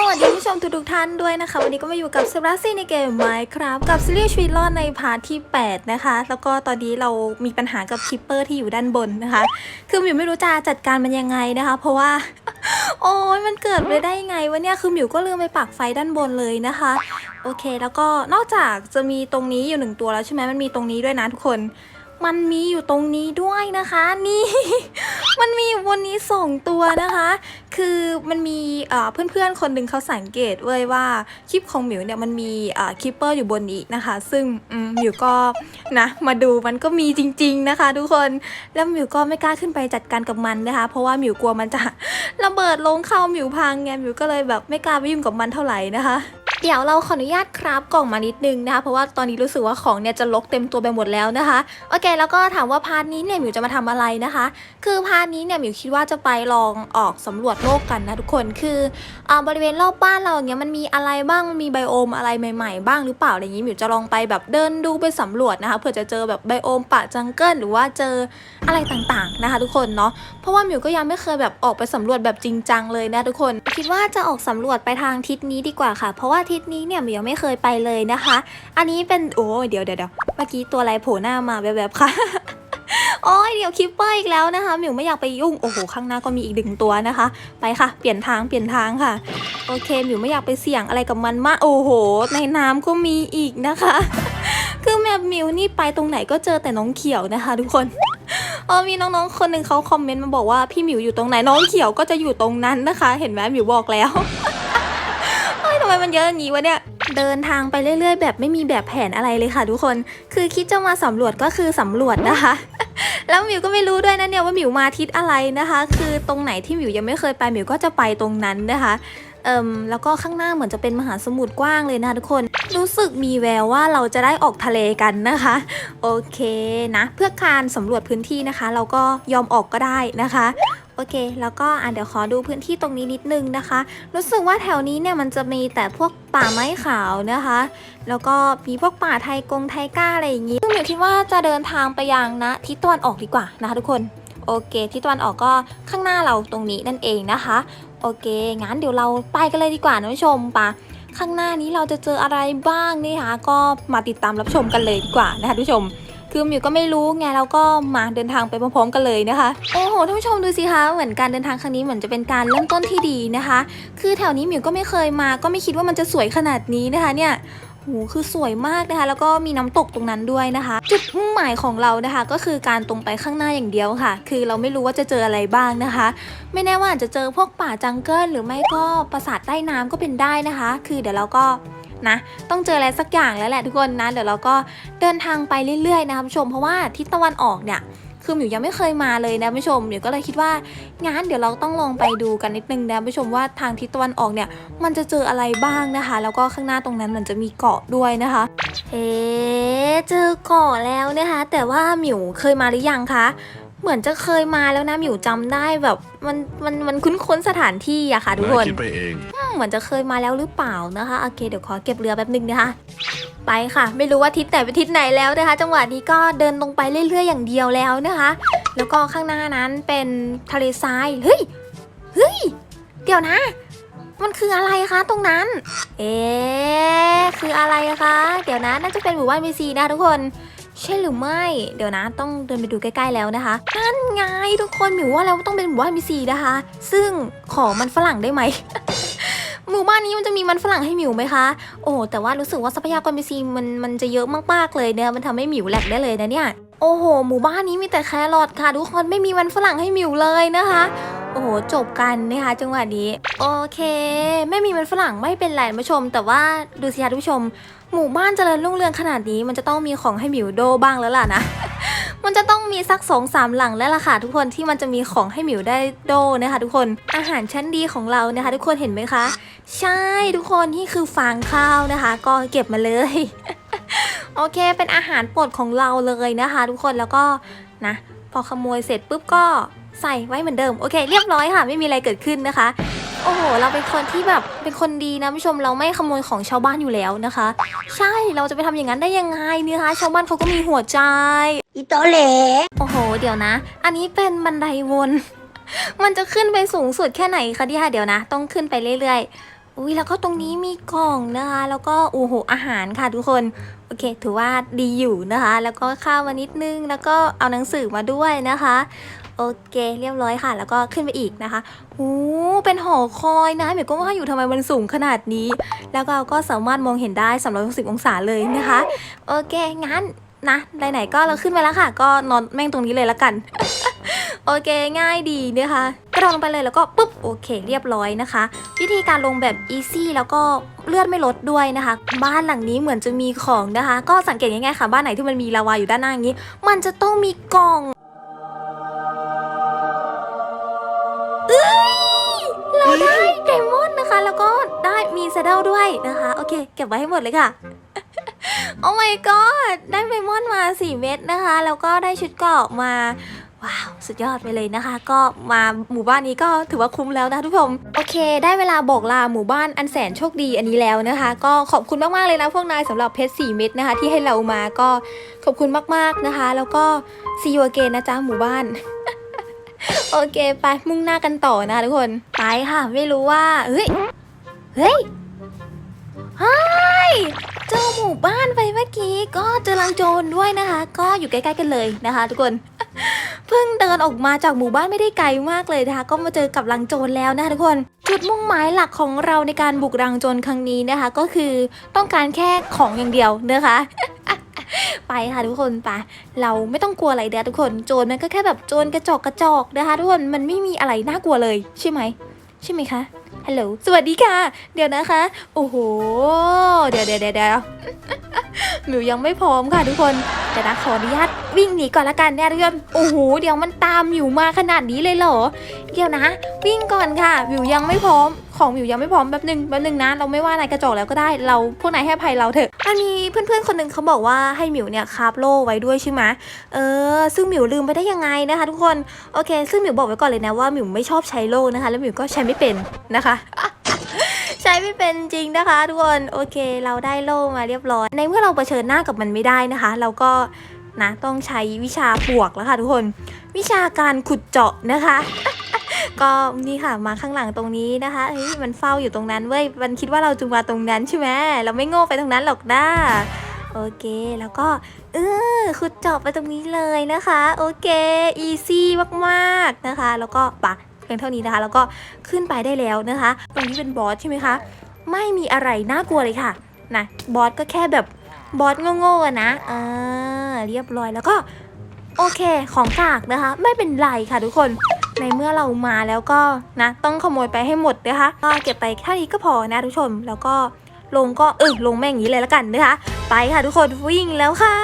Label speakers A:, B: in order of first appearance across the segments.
A: สวัสดีผู้ชมทุกๆท่านด้วยนะคะ วันนี้ก็มาอยู่กับเซราซี่ในเกมไมครับกับซีรีส์ชีวิตรอดในพาร์ทที่ 8 นะคะ แล้วก็ตอนนี้เรามีปัญหากับคิปเปอร์ที่อยู่ด้านบนนะคะ คือหมิวไม่รู้จะจัดการมันยังไงนะคะ เพราะว่า โอ้ยมันเกิดไปได้ยังไงวะเนี่ยคือหมิวก็ลืมไปปักไฟด้านบนเลยนะคะ โอเค แล้วก็นอกจากจะมีตรงนี้อยู่หนึ่งตัวแล้วใช่ไหมมันมีตรงนี้ด้วยนะทุกคน มันมีอยู่ตรงนี้ด้วยนะคะ นี่ มันมีอยู่บนนี้สองตัวนะคะ คือมันมีเพื่อนๆคนหนึ่งเขาสังเกตเว้ยว่าคลิปของหมิวเนี่ยมันมีคิปเปอร์อยู่บนนี้นะคะ ซึ่งมหมิวก็นะมาดูมันก็มีจริง ๆนะคะ ทุกคนแล้วหมิวก็ไม่กล้าขึ้นไปจัดการกับมันนะคะ เพราะว่าหมิวกลัวมันจะระเบิดลงเข้าหมิวพังไงหมิวก็เลยแบบไม่กล้าไปยุ่งกับมันเท่าไหร่นะคะ ดี๋ยวเราขออนุญาตครับกล่องมานิดนึงนะคะเพราะว่าตอนนี้รู้สึกว่าของเนี่ยจะลกเต็มตัวไปหมดแล้วนะคะโอเค แล้วก็ถามว่าพาร์ทนี้เนี่ยมิวจะมาทำอะไรนะคะ คือพาร์ทนี้เนี่ยมิวคิดว่าจะไปลองออกสำรวจโลกกันนะทุกคนคืออ่าบริเวณรอบบ้านเราอย่างเงี้ยมันมีอะไรบ้างมีไบโอมอะไรใหม่ๆ บ้างหรือเปล่าอะไรอย่างงี้มิวจะลองไปแบบเดินดูไปสำรวจนะคะเผื่อจะเจอแบบไบโอมป่าจังเกิลหรือว่าเจออะไรต่างๆนะคะ ทุกคนเนาะเพราะว่ามิวก็ยังไม่เคยแบบออกไปสำรวจแบบจริงจังเลยนะทุกคน คิดว่าจะออกสำรวจไปทางทิศนี้ดีกว่าค่ะ เพราะว่าทิศนี้เนี่ยมิวยังไม่เคยไปเลยนะคะ อันนี้เป็นโอ้เดี๋ยวเดี๋ยวเมื่อกี้ตัวอะไรโผล่หน้ามาแบบๆค่ะโอ้ยเดี๋ยวคิปเปอร์อีกแล้วนะคะมิวไม่อยากไปยุ่งโอ้โหข้างหน้าก็มีอีกหนึ่งตัวนะคะ ไปค่ะ เปลี่ยนทางเปลี่ยนทางค่ะ โอเคมิวไม่อยากไปเสี่ยงอะไรกับมันมากโอ้โห ในน้ำก็มีอีกนะคะ คือแมปมิวนี่ไปตรงไหนก็เจอแต่น้องเขียวนะคะ ทุกคนเออมีน้องๆคนหนึ่งเขาคอมเมนต์มาบอกว่าพี่หมิวอยู่ตรงไหนน้องเขียวก็จะอยู่ตรงนั้นนะคะ เห็นไหมหมิวบอกแล้ว ไมมันเยอะอย่างนี้วะเนี่ย เดินทางไปเรื่อยๆ แบบไม่มีแบบแผนอะไรเลยค่ะทุกคน คือคิดจะมาสำรวจก็คือสำรวจนะคะ แล้วหมิวก็ไม่รู้ด้วยนะเนี่ยว่าหมิวมาทิศอะไรนะคะ คือตรงไหนที่หมิวยังไม่เคยไปหมิวก็จะไปตรงนั้นนะคะเอิมแล้วก็ข้างหน้าเหมือนจะเป็นมหาสมุทรกว้างเลยนะทุกคน รู้สึกมีแววว่าเราจะได้ออกทะเลกันนะคะ โอเคนะ เพื่อการสำรวจพื้นที่นะคะ เราก็ยอมออกก็ได้นะคะ โอเค แล้วก็อะเดี๋ยวขอดูพื้นที่ตรงนี้นิดนึงนะคะ รู้สึกว่าแถวนี้เนี่ยมันจะมีแต่พวกป่าไม้ขาวนะคะ แล้วก็มีพวกป่าไทยกงไทยก้าอะไรอย่างนี้ซึ่งหมิวคิดว่าจะเดินทางไปยังนะทิศตะวันออกดีกว่านะคะ ทุกคนโอเคทิศตะวันออกก็ข้างหน้าเราตรงนี้นั่นเองนะคะ โอเคงั้นเดี๋ยวเราไปกันเลยดีกว่านะผู้ชมปะข้างหน้านี้เราจะเจออะไรบ้างนี่คะก็มาติดตามรับชมกันเลยดีกว่านะคะทุกผู้ชม คือมิวก็ไม่รู้ไงเราก็มาเดินทางไปพร้อมๆกันเลยนะคะ โอ้โหท่านผู้ชมดูสิคะเหมือนการเดินทางครั้งนี้เหมือนจะเป็นการเริ่มต้นที่ดีนะคะ คือแถวนี้มิวก็ไม่เคยมา ก็ไม่คิดว่ามันจะสวยขนาดนี้นะคะเนี่ยโหคือสวยมากนะคะ แล้วก็มีน้ำตกตรงนั้นด้วยนะคะ จุดมุ่งหมายของเรานะคะ ก็คือการตรงไปข้างหน้าอย่างเดียวค่ะ คือเราไม่รู้ว่าจะเจออะไรบ้างนะคะ ไม่แน่ว่าอาจจะเจอพวกป่าจังเกิลหรือไม่ก็ปราสาทใต้น้ำก็เป็นได้นะคะ คือเดี๋ยวเราก็ นะ ต้องเจออะไรสักอย่างแล้วแหละทุกคนนะ เดี๋ยวเราก็เดินทางไปเรื่อยๆนะคะผู้ชม เพราะว่าทิศตะวันออกเนี่ยคือหมิวยังไม่เคยมาเลยนะผู้ชมหมิวก็เลยคิดว่างั้นเดี๋ยวเราต้องลองไปดูกันนิดนึงนะผู้ชมว่าทางทิศตะวันออกเนี่ย มันจะเจออะไรบ้างนะคะ แล้วก็ข้างหน้าตรงนั้นมันจะมีเกาะด้วยนะคะเอ๊เจอเกาะแล้วนะคะ แต่ว่าหมิวเคยมาหรือยังคะเหมือนจะเคยมาแล้วนะหมิวจำได้แบบมันมันมันคุ้นๆสถานที่อะค่ะทุกคน
B: คิดไปเอง
A: เหมือนจะเคยมาแล้วหรือเปล่านะคะโอเคเดี๋ยวขอเก็บเรือแป๊บนึงนะคะ ไปค่ะ ไม่รู้ว่าทิศไหนเป็นทิศไหนแล้วนะคะ จังหวะนี้ก็เดินลงไปเรื่อยๆอย่างเดียวแล้วนะคะ แล้วก็ข้างหน้านั้นเป็นทะเลทรายเฮ้ยเฮ้ยเดี๋ยวนะ มันคืออะไรคะตรงนั้น เอ๊คืออะไรคะ เดี๋ยวนะน่าจะเป็นหมู่บ้านบีซีนะทุกคนใช่หรือไม่ เดี๋ยวนะ ต้องเดินไปดูใกล้ๆแล้วนะคะนั่นไงทุกคนหมิวว่าแล้วต้องเป็นหมู่บ้านบีซีนะคะ ซึ่งขอมันฝรั่งได้ไหม หมู่บ้านนี้มันจะมีมันฝรั่งให้หมิวไหมคะ โอ้แต่ว่ารู้สึกว่าทรัพยากรบีซีมันมันจะเยอะมากๆเลยเนี่ยมันทำให้หมิวแหลกได้เลยนะเนี่ย โอ้โห หมู่บ้านนี้มีแต่แครอทค่ะทุกคนไม่มีมันฝรั่งให้หมิวเลยนะคะ โอ้โหจบกันนะคะจังหวะนี้ โอเค ไม่มีมันฝรั่งไม่เป็นไรผู้ชม แต่ว่าดูสิคะทุกผู้ชม หมู่บ้านเจริญรุ่งเรืองขนาดนี้มันจะต้องมีของให้หมิวโดบ้างแล้วล่ะนะมันจะต้องมีสักสองสามหลังแล้วล่ะค่ะทุกคนที่มันจะมีของให้หมิวได้โดนะคะทุกคนอาหารชั้นดีของเรานะคะ ทุกคนเห็นไหมคะ ใช่ทุกคนนี่คือฟางข้าวนะคะ ก็เก็บมาเลย โอเคเป็นอาหารโปรดของเราเลยนะคะ ทุกคนแล้วก็นะ พอขโมยเสร็จปุ๊บก็ใส่ไว้เหมือนเดิมโอเค เรียบร้อยค่ะ ไม่มีอะไรเกิดขึ้นนะคะ โอ้โห เราเป็นคนที่แบบเป็นคนดีนะผู้ชมเราไม่ขโมยของชาวบ้านอยู่แล้วนะคะ ใช่เราจะไปทำอย่างนั้นได้ยังไงเนี่ยคะชาวบ้านเขาก็มีหัวใจ
C: อีโตเหล
A: โอ้โห เดี๋ยวนะ อันนี้เป็นบันไดวน มันจะขึ้นไปสูงสุดแค่ไหนคะเนี่ยเดี๋ยวนะ ต้องขึ้นไปเรื่อยๆ อุ้ยแล้วก็ตรงนี้มีกล่องนะคะ แล้วก็โอ้โหอาหารค่ะทุกคน โอเค ถือว่าดีอยู่นะคะ แล้วก็ข้าวมานิดนึง แล้วก็เอาหนังสือมาด้วยนะคะ โอเค เรียบร้อยค่ะ แล้วก็ขึ้นไปอีกนะคะโอ้เป็นหอคอยนะเหมียวก็ว่าอยู่ทำไมมันสูงขนาดนี้ แล้วก็เราก็สามารถมองเห็นได้ 360 องศาเลยนะคะ โอเค งั้นนะไหนๆก็เราขึ้นมาแล้วค่ะ ก็นอนแม่งตรงนี้เลยละกัน โอเคง่ายดีนะคะกระโดดลงไปเลยแล้วก็ปุ๊บโอเค เรียบร้อยนะคะ วิธีการลงแบบอีซี่แล้วก็เลือดไม่ลดด้วยนะคะ บ้านหลังนี้เหมือนจะมีของนะคะ ก็สังเกตง่ายๆค่ะ บ้านไหนที่มันมีลาวาอยู่ด้านหน้าอย่างนี้ มันจะต้องมีกล่องเอ้ยเราได้ไดมอนด์นะคะ แล้วก็ได้มีเซเดลด้วยนะคะ โอเค เก็บไว้ให้หมดเลยค่ะโอ้ my god ได้ไดมอนด์มา 4 เม็ดนะคะ แล้วก็ได้ชุดเกราะมา ว้าว สุดยอดไปเลยนะคะ ก็มาหมู่บ้านนี้ก็ถือว่าคุ้มแล้วนะทุกคนโอเค ได้เวลาบอกลาหมู่บ้านอันแสนโชคดีอันนี้แล้วนะคะ ก็ขอบคุณมากๆเลยนะพวกนายสำหรับเพชร4เม็ดนะคะ ที่ให้เรามาก็ขอบคุณมากๆนะคะ แล้วก็ see you again นะจ๊ะหมู่บ้านโอเค ไปมุ่งหน้ากันต่อนะะทุกคนไปค่ะ ไม่รู้ว่า เฮ้ย เฮ้ยเฮ้ย เจอหมู่บ้านไปเมื่อกี้ก็เจอลังโจรด้วยนะคะ ก็อยู่ใกล้ๆกันเลยนะคะ ทุกคนเพิ่งเดินออกมาจากหมู่บ้านไม่ได้ไกลมากเลยนะคะ ก็มาเจอกับลังโจรแล้วนะคะทุกคน จุดมุ่งหมายหลักของเราในการบุกรังโจรครั้งนี้นะคะ ก็คือต้องการแค่ของอย่างเดียวนะคะ ไปค่ะทุกคนไปเราไม่ต้องกลัวอะไรเด้อทุกคนโจรมันก็แค่แบบโจรกระจอกกระจอกนะคะทุกคนมันไม่มีอะไรน่ากลัวเลยใช่ไหมใช่ไหมคะ ฮัลโหล สวัสดีค่ะ เดี๋ยวนะคะ โอ้โห เดี๋ยวเดี๋ยวเดี๋ยว เดี๋ยวยังไม่พร้อมค่ะทุกคนเดี๋ยวนะขออนุญาตวิ่งหนีก่อนละกันเนี่ยทุกคนโอ้โหเดี๋ยวมันตามหมิวมาขนาดนี้เลยเหรอ เดี๋ยวนะ วิ่งก่อนค่ะหมิวยังไม่พร้อมของหมิวยังไม่พร้อมแป๊บนึงแป๊บนึงนะ เราไม่ว่านายกระจอกแล้วก็ได้เราพวกนายให้ภัยเราเถอะมันมีเพื่อนๆคนหนึ่งเขาบอกว่าให้หมิวเนี่ยคาบโล่ไว้ด้วยใช่ไหมเออ ซึ่งหมิวลืมไปได้ยังไงนะคะ ทุกคนโอเค ซึ่งหมิวบอกไว้ก่อนเลยนะว่าหมิวไม่ชอบใช้โล่นะคะ แล้วหมิวก็ใช้ไม่เป็นนะคะ ใช้ไม่เป็นจริงนะคะทุกคนโอเค เราได้โล่มาเรียบร้อย ในเมื่อเราเผชิญหน้ากับมันไม่ได้นะคะ เราก็นะต้องใช้วิชาปวกแล้วค่ะทุกคน วิชาการขุดเจาะนะคะ ก็นี่ค่ะมาข้างหลังตรงนี้นะคะเฮ้ยมันเฝ้าอยู่ตรงนั้นเว้ยมันคิดว่าเราจะมาตรงนั้นใช่ไหมเราไม่โง่ไปตรงนั้นหรอกด้าโอเค แล้วก็เออขุดเจาะไปตรงนี้เลยนะคะ โอเค อีซี่มากๆนะคะ แล้วก็ปะ พียงเท่านี้นะคะ แล้วก็ขึ้นไปได้แล้วนะคะ ตรงนี้เป็นบอสใช่ไหมคะ ไม่มีอะไรน่ากลัวเลยค่ะนะบอสก็แค่แบบบอสโง่ๆอะนะอ่าเรียบร้อยแล้วก็โอเคของกากนะคะ ไม่เป็นไรค่ะทุกคนในเมื่อเรามาแล้วก็นะต้องขโมยไปให้หมดนะคะก็เก็บไปแค่นี้ก็พอนะทุกชมแล้วก็ลงก็เออลงแม่งอย่างนี้เลยแล้วกันนะคะ ไปค่ะทุกคนวิ่งแล้วค่ะ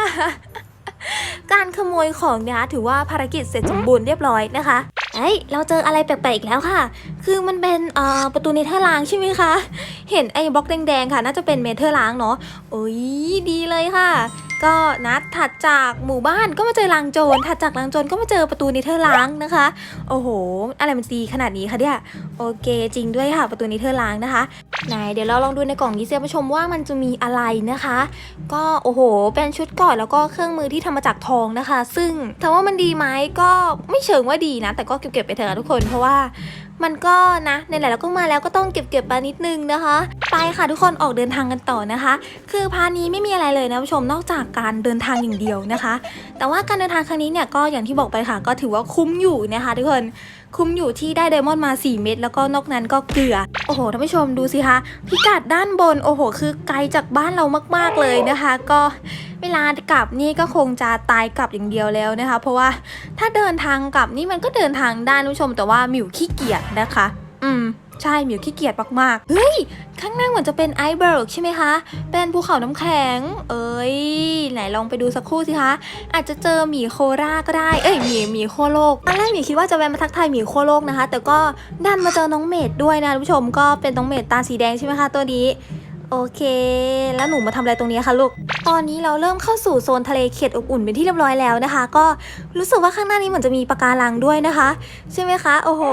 A: การขโมยของเนะคะถือว่าภารกิจเสร็จสมบูรณ์เรียบร้อยนะคะเอ้ยเราเจออะไรแปลกๆอีกแล้วค่ะ คือมันเป็นเอ่อประตูเนเธอร์ลางใช่ไหมคะ เห็นไอ้บล็อกแดงๆค่ะ น่าจะเป็นเมเธอร์ลางเนาะโอ้ยดีเลยค่ะ ก็นัดถัดจากหมู่บ้านก็มาเจอลางโจรถัดจากลางโจรก็มาเจอประตูเนเธอร์ลางนะคะ โอ้โห อะไรมันดีขนาดนี้คะเนี่ยโอเคจริงด้วยค่ะประตูเนเธอร์ลางนะคะไหนเดี๋ยวเราลองดูในกล่องนี้เสียผู้ชมว่ามันจะมีอะไรนะคะ ก็โอ้โห เป็นชุดกอนแล้วก็เครื่องมือที่ทำมาจากทองนะคะ ซึ่งถามว่ามันดีไหมก็ไม่เชิงว่าดีนะ แต่ก็เก็บๆไปเถอะทุกคนเพราะว่า มันก็นะในหลายๆเราก็มาแล้วก็ต้องเก็บๆไปนิดนึงนะคะ ไปค่ะทุกคนออกเดินทางกันต่อนะคะ คือพานี้ไม่มีอะไรเลยนะผู้ชมนอกจากการเดินทางอย่างเดียวนะคะ แต่ว่าการเดินทางครั้งนี้เนี่ยก็อย่างที่บอกไปค่ะ ก็ถือว่าคุ้มอยู่นะคะ ทุกคนคุ้มอยู่ที่ได้ไดมอนด์มา 4 เม็ดแล้วก็นอกนั้นก็เกลือ โอ้โหท่านผู้ชมดูสิคะพิกัดด้านบนโอ้โห คือไกลจากบ้านเรามาก ๆเลยนะคะ ก็เวลากลับนี่ก็คงจะตายกลับอย่างเดียวแล้วนะคะ เพราะว่าถ้าเดินทางกลับนี่มันก็เดินทางได้านผู้ชม แต่ว่ามิวขี้เกียจนะคะ อืม ใช่หมิวขี้เกียจมากๆ เฮ้ย ข้างหน้าเหมือนจะเป็นไอเบิร์กใช่ไหมคะ เป็นภูเขาน้ำแข็ง เอ้ย ไหนลองไปดูสักครู่สิคะ อาจจะเจอหมีโคราก็ได้ เอ้ยหมีหมีโคโลกตอนแรกหมีคิดว่าจะแวะมาทักทายหมีโคโลกนะคะ แต่ก็ดันมาเจอน้องเมดด้วยนะทุกผู้ชม ก็เป็นน้องเมดตาสีแดงใช่ไหมคะตัวนี้ โอเค แล้วหนูมาทำอะไรตรงนี้คะลูก ตอนนี้เราเริ่มเข้าสู่โซนทะเลเขตอบอุ่นเป็นที่เรียบร้อยแล้วนะคะ ก็รู้สึกว่าข้างหน้านี้เหมือนจะมีปะการังด้วยนะคะ ใช่ไหมคะ โอ้โห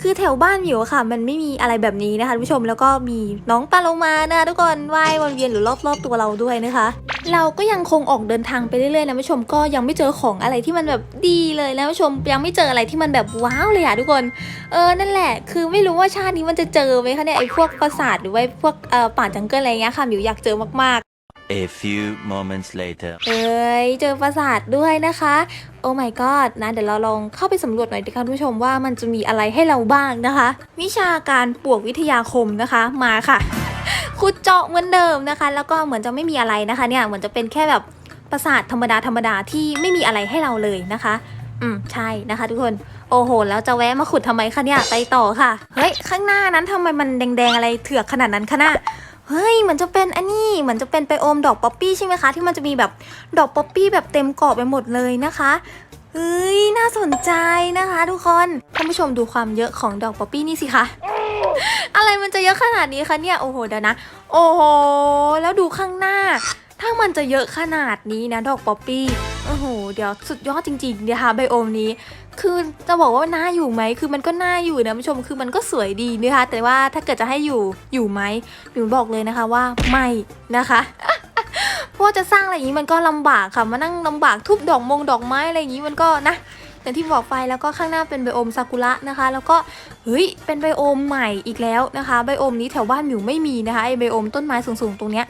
A: คือแถวบ้านอยู่ค่ะ มันไม่มีอะไรแบบนี้นะคะท่านผู้ชม แล้วก็มีน้องปลาโลมานะคะทุกคนว่ายวนเวียนหรือรอบๆตัวเราด้วยนะคะ เราก็ยังคงออกเดินทางไปเรื่อยๆนะผู้ชมก็ยังไม่เจอของอะไรที่มันแบบดีเลยนะผู้ชมยังไม่เจออะไรที่มันแบบว้าวเลยอะทุกคน เออนั่นแหละ คือไม่รู้ว่าชาตินี้มันจะเจอไหมคะเนี่ยไอ้พวกปราสาทหรือว่าพวกเอ่อป่าจังเกิลอะไรเงี้ยค่ะหมิวอยากเจอมาก
B: A few moments later.
A: ๆเอ้ย เจอปราสาทด้วยนะคะ โอ้ my god นะ เดี๋ยวเราลองเข้าไปสำรวจหน่อยดีค่ะคุณผู้ชมว่ามันจะมีอะไรให้เราบ้างนะคะ วิชาการปลวกวิทยาคมนะคะ มาค่ะ ขุดเจาะเหมือนเดิมนะคะ แล้วก็เหมือนจะไม่มีอะไรนะคะ เนี่ยเหมือนจะเป็นแค่แบบปราสาทธรรมดาธรรมดาที่ไม่มีอะไรให้เราเลยนะคะ อืมใช่นะคะ ทุกคนโอ้โห แล้วจะแวะมาขุดทำไมคะเนี่ยไปต่อค่ะเฮ้ยข้างหน้านั้นทำไมมันแดงๆอะไรเถือกขนาดนั้นคะน่ะเฮ้ยเหมือนจะเป็นอันนี้เหมือนจะเป็นไปโอมดอกป๊อปปี้ใช่ไหมคะ ที่มันจะมีแบบดอกป๊อปปี้แบบเต็มเกาะไปหมดเลยนะคะเฮ้ยน่าสนใจนะคะ ทุกคนท่านผู้ชมดูความเยอะของดอกป๊อปปี้นี่สิคะ อะไรมันจะเยอะขนาดนี้คะเนี่ยโอ้โหเดี๋ยวนะ โอ้โหแล้วดูข้างหน้า ถ้ามันจะเยอะขนาดนี้นะดอกป๊อปปี้โอ้โหเดี๋ยวสุดยอดจริงๆนะคะไบโอมนี้ คือจะบอกว่าน่าอยู่ไหมคือมันก็น่าอยู่นะผู้ชมคือมันก็สวยดีนะคะแต่ว่าถ้าเกิดจะให้อยู่อยู่ไหมหนูบอกเลยนะคะว่าไม่นะคะเพราะว่าจะสร้างอะไรอย่างนี้มันก็ลำบากค่ะมานั่งลำบากทุบดอกมงดอกไม้อะไรอย่างนี้มันก็นะ อย่างที่บอกไปแล้วก็ข้างหน้าเป็นไบโอมซากุระนะคะ แล้วก็เฮ้ยเป็นไบโอมใหม่อีกแล้วนะคะไบโอมนี้แถวบ้านหมิวไม่มีนะคะไอไบโอมต้นไม้สูงๆตรงเนี้ย